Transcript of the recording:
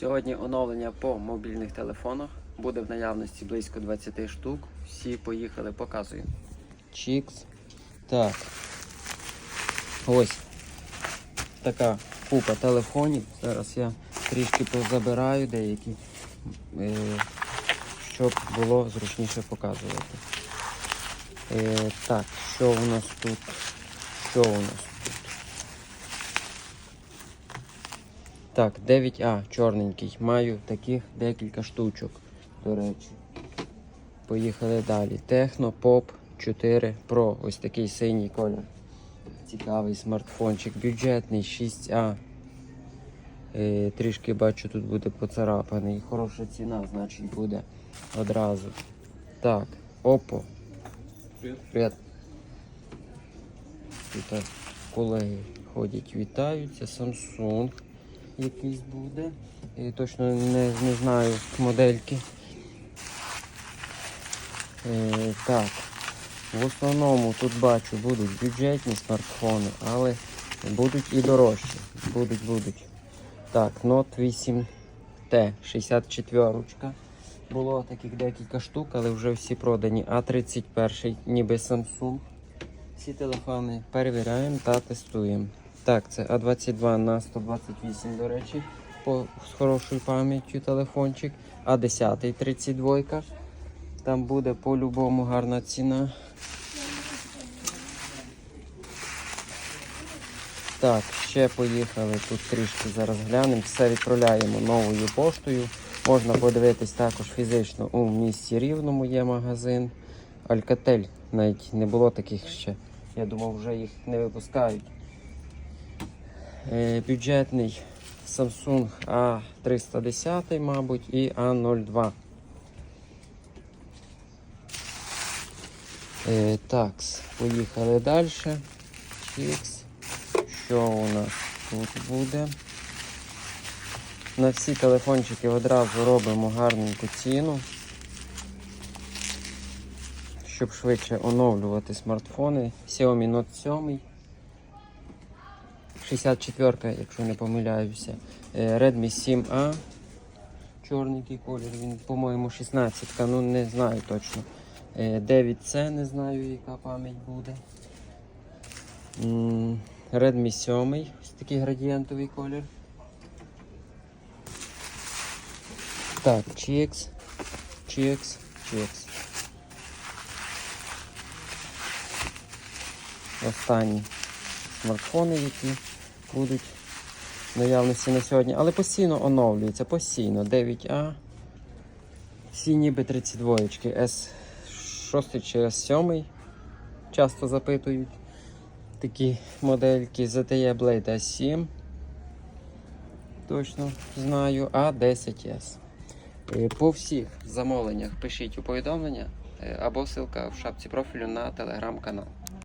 Сьогодні оновлення по мобільних телефонах. Буде в наявності близько 20 штук. Всі поїхали, показую. Чікс. Так. Ось така купа телефонів. Зараз я трішки позабираю деякі, е, щоб було зручніше показувати. Е, так, що у нас тут? Що у нас тут? Так, 9А, чорненький. Маю таких декілька штучок, до речі. Поїхали далі. Техно Pop 4 Pro. Ось такий синій колір. Цікавий смартфончик. Бюджетний 6А. Е, трішки бачу, тут буде поцарапаний. Хороша ціна, значить, буде одразу. Так, Oppo. Привіт. Тут колеги ходять, вітаються. Samsung якийсь буде. І точно не, не знаю модельки. Е, так. В основному тут бачу будуть бюджетні смартфони, але будуть і дорожчі. Будуть, будуть. Так, Note 8T 64. Було таких декілька штук, але вже всі продані. А31 ніби Samsung. Всі телефони перевіряємо та тестуємо. Так, це А22 на 128, до речі, по, з хорошою пам'яттю телефончик. А10 32. Там буде по-любому гарна ціна. Так, ще поїхали. Тут трішки зараз глянемо. Все відправляємо новою поштою. Можна подивитись також фізично у місті Рівному є магазин. Алькатель навіть не було таких ще. Я думав, вже їх не випускають. Е, бюджетний Samsung A310, мабуть, і A02. Е, так, поїхали далі. Чікс. Що у нас тут буде? На всі телефончики одразу робимо гарненьку ціну, щоб швидше оновлювати смартфони. Xiaomi Note 7. 64, якщо не помиляюся. Е, Redmi 7A. Чорненький колір, він, по-моєму, 16, ну не знаю точно. Е, 9C, не знаю, яка пам'ять буде. Redmi 7, ось такий градієнтовий колір. Так, GX, GX, GX. Останні смартфони, які будуть наявності на сьогодні, але постійно оновлюються, постійно. 9А. Всі ніби 32 S6 чи S7. Часто запитують такі модельки ZTE Blade S7. Точно знаю, а 10S. Е, По всіх замовленнях пишіть у повідомлення е, або ссылка в шапці профілю на телеграм-канал.